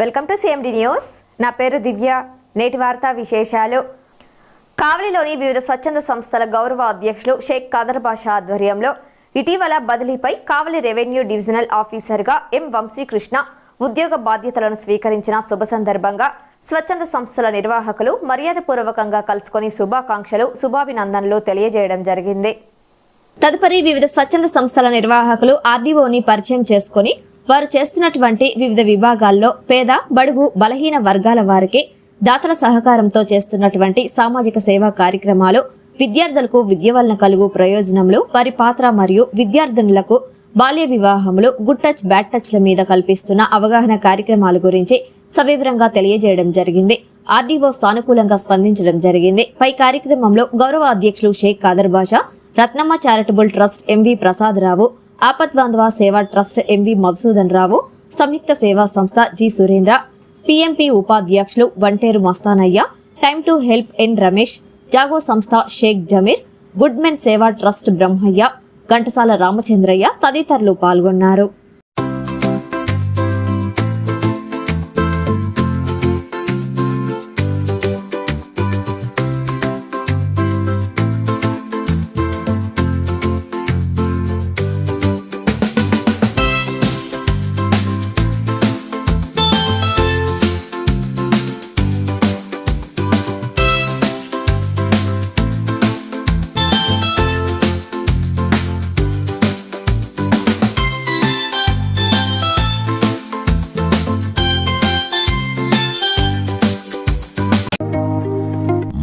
Welcome to CMD news నా పేరు దివ్య. నేటి వార్తా విశేషాలు. కావలిలోని వివిధ స్వచ్ఛంద సంస్థల గౌరవ అధ్యక్షులు షేక్ కాదర్ బాషా ఆధ్వర్యంలో ఇటీవల బదిలీపై కావలి రెవెన్యూ డివిజనల్ ఆఫీసర్గా ఎం వంశీకృష్ణ ఉద్యోగ బాధ్యతలను స్వీకరించిన శుభ సందర్భంగా స్వచ్ఛంద సంస్థల నిర్వాహకులు మర్యాదపూర్వకంగా కలుసుకొని శుభాకాంక్షలు శుభాభినందనలు తెలియజేయడం జరిగింది. తదుపరి వివిధ స్వచ్ఛంద సంస్థల నిర్వాహకులు ఆర్డీఓని పరిచయం చేసుకుని వారు చేస్తున్నటువంటి వివిధ విభాగాల్లో పేద బడుగు బలహీన వర్గాల వారికి దాతల సహకారంతో చేస్తున్నటువంటి సామాజిక సేవా కార్యక్రమాలు విద్యార్థులకు విద్య వలన కలుగు ప్రయోజనములు వారి పాత్ర మరియు విద్యార్థినులకు బాల్య వివాహములు గుడ్ టచ్ బ్యాడ్ టచ్ల మీద కల్పిస్తున్న అవగాహన కార్యక్రమాల గురించి సవివరంగా తెలియజేయడం జరిగింది. ఆర్డీఓ సానుకూలంగా స్పందించడం జరిగింది. పై కార్యక్రమంలో గౌరవ అధ్యక్షులు Sheikh Khader Basha Ratnamma charitable trust MV Prasadarao Apadbandhava Seva trust MV Madhusudan Rao Samyukta Seva Samstha G Surendra PMP ఉపాధ్యక్షులు Vanteru Mastanaiah time to help N Ramesh Jago Samstha Sheikh Jameer good men Seva trust Brahmaiah Ghantasala Ramachandraiah తదితరులు పాల్గొన్నారు.